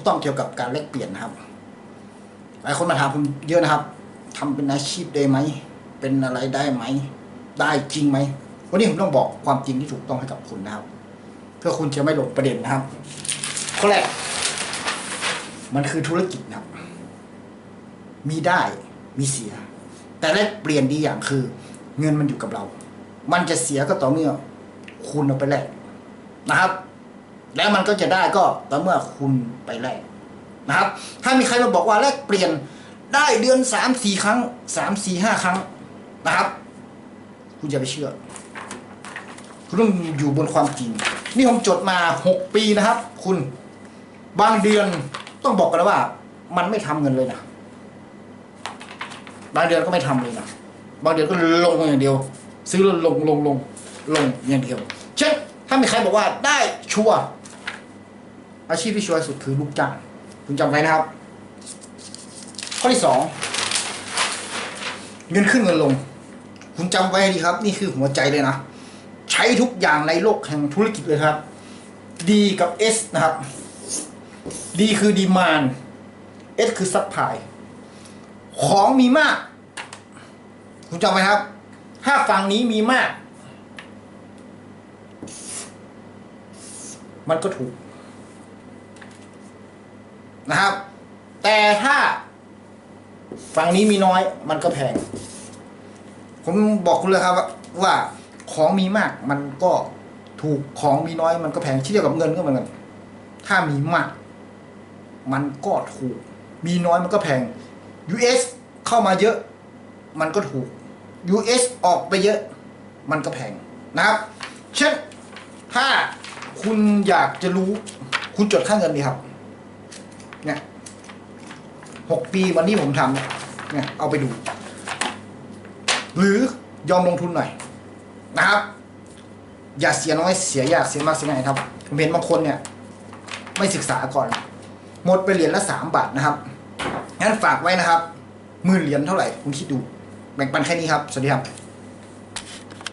กต้องเกี่ยวกับการแลกเปลี่ยนนะครับ หลายคนมาถามผมเยอะนะครับทำเป็นอาชีพได้ไหม เป็นอะไรได้ไหม ได้จริงไหม วันนี้ผมต้องบอกความจริงที่ถูกต้องให้กับคุณนะครับ เพื่อคุณจะไม่หลงประเด็นนะครับ ข้อแรก มันคือธุรกิจนะครับ มีได้มีเสีย แต่แลกเปลี่ยนดีอย่างคือ เงินมันอยู่กับเรา มันจะเสียก็ต่อเมื่อคุณเอาไปแลกนะครับ แล้วมันก็จะได้ก็ต่อเมื่อคุณไปแลกนะครับ ถ้ามีใครมาบอกว่าแลกเปลี่ยนได้เดือนสามสี่ครั้งสามสี่ห้าครั้งนะครับ คุณอย่าไปเชื่อ คุณต้องอยู่บนความจริง นี่ผมจดมาหกปีนะครับ คุณบางเดือนต้องบอกกันแล้วว่า มันไม่ทำเงินเลยนะบางเดือนก็ไม่ทำเลยนะบางเดือนก็ลงอย่างเดียว ซื้อแล้วลงลงลงลงอย่างเดียว เช่นถ้ามีใครบอกว่าได้ชัวร์ อาชีพที่ชัวร์สุดคือลูกจ้างคุณจำไว้นะครับ ข้อที่สองเงินขึ้นเงินลง คุณจำไว้ดีครับ นี่คือหัวใจเลยนะ ใช้ทุกอย่างในโลกแห่งธุรกิจเลยครับ D กับ S นะครับ D คือดีมาน S คือซัพพลายของมีมาก คุณจำไว้ครับ ถ้าฝั่งนี้มีมาก มันก็ถูก นะครับ แต่ถ้าฝั่งนี้มีน้อยมันก็แพง ผมบอกคุณเลยครับว่าของมีมากมันก็ถูกของมีน้อยมันก็แพงเช่นเดียวกับเงินก็เหมือนกันถ้ามีมาก มันก็ถูก มีน้อยมันก็แพง US เข้ามาเยอะ มันก็ถูก US ออกไปเยอะ มันก็แพงนะครับ เช่นถ้าคุณอยากจะรู้ คุณจดค่าเงินดีครับ เนี่ยหกปีวันนี้ผมทำเนี่ยเนี่ยเอาไปดู หรือยอมลงทุนหน่อยนะครับ อย่าเสียน้อยเสียยากเสียมากเสียง่ายครับผมเห็นบางคนเนี่ย ไม่ศึกษาก่อน หมดไปเหรียญละสามบาทนะครับงั้นฝากไว้นะครับหมื่นเหรียญเท่าไหร่คุณคิดดู แบ่งปันแค่นี้ครับ สวัสดีครับ